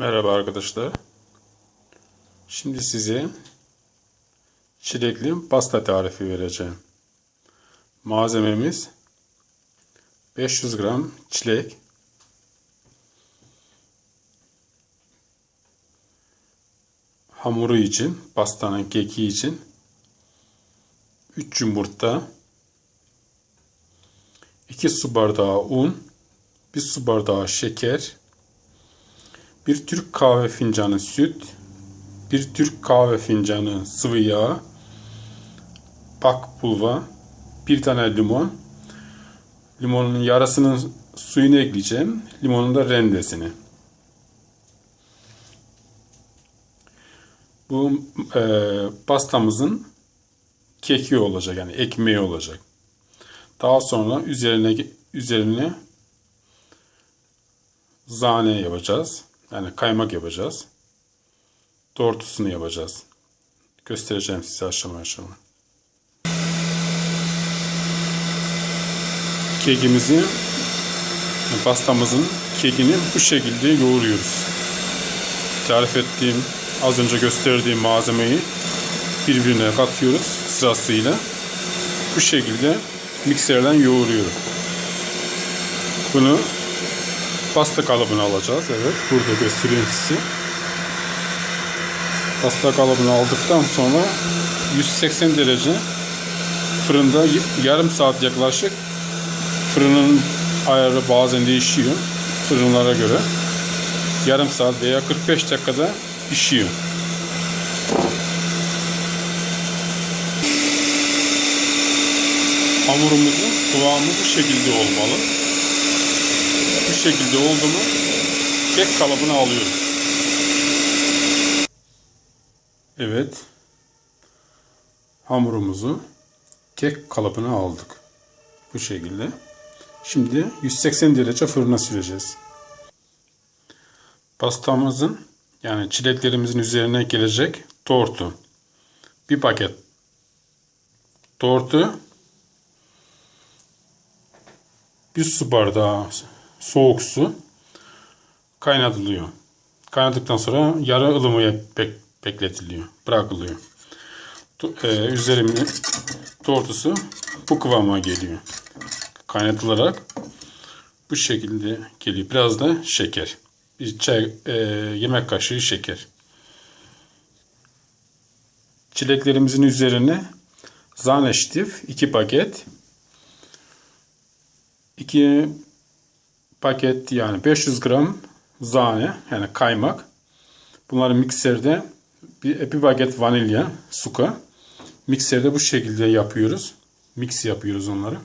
Merhaba arkadaşlar. Şimdi size çilekli pasta tarifi vereceğim. Malzememiz 500 gram çilek, hamuru için, pastanın keki için 3 yumurta, 2 su bardağı un, 1 su bardağı şeker, bir Türk kahve fincanı süt, bir Türk kahve fincanı sıvı yağ, pak pulva, bir tane limon, limonun yarısının suyunu ekleyeceğim, limonun da rendesini. Bu e, pastamızın keki olacak yani ekmeği olacak. Daha sonra üzerine üzerine zane yapacağız. Yani kaymak yapacağız. Tortusunu yapacağız. Göstereceğim size aşama aşama. Kekimizi, pastamızın kekini bu şekilde yoğuruyoruz. Tarif ettiğim, az önce gösterdiğim malzemeyi birbirine katıyoruz sırasıyla. Bu şekilde mikserden yoğuruyorum. Bunu pasta kalıbını alacağız. Evet, burada göstereyim size. Pasta kalıbını aldıktan sonra 180 derece fırında yarım saat yaklaşık fırının ayarı bazen değişiyor fırınlara göre. Yarım saat veya 45 dakikada pişiyor. Hamurumuzun kıvamı bu şekilde olmalı şekilde oldu mu kek kalıbını alıyoruz. Evet. Hamurumuzu kek kalıbına aldık. Bu şekilde. Şimdi 180 derece fırına süreceğiz. Pastamızın yani çileklerimizin üzerine gelecek tortu. Bir paket tortu bir su bardağı soğuk su kaynatılıyor. Kaynadıktan sonra yarı ılımıya bek bekletiliyor. Bırakılıyor. Ee, üzerine tortusu bu kıvama geliyor. Kaynatılarak bu şekilde geliyor. Biraz da şeker. Bir çay, e, yemek kaşığı şeker. Çileklerimizin üzerine zaneştif 2 paket 2 paket yani 500 gram zane yani kaymak. Bunları mikserde bir, bir paket vanilya, suka. Mikserde bu şekilde yapıyoruz. Mix yapıyoruz onları.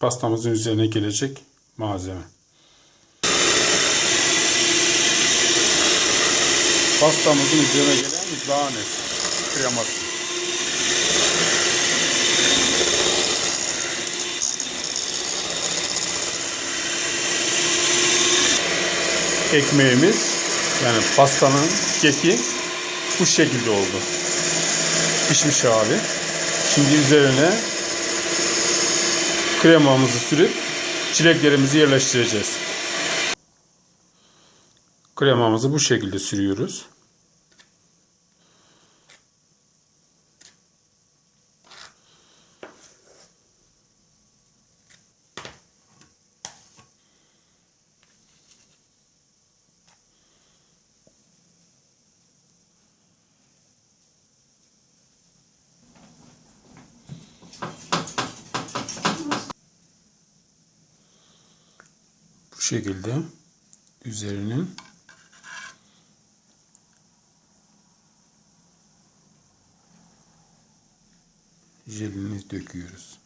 Pastamızın üzerine gelecek malzeme. Pastamızın üzerine gelen zane kreması. Ekmeğimiz yani pastanın keki bu şekilde oldu. Pişmiş hali. Şimdi üzerine kremamızı sürüp çileklerimizi yerleştireceğiz. Kremamızı bu şekilde sürüyoruz. Şekilde üzerinin jelini döküyoruz.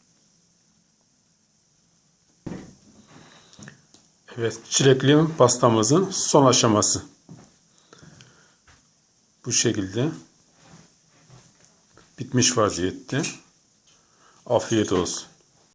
Evet, çilekli pastamızın son aşaması. Bu şekilde bitmiş vaziyette. Afiyet olsun.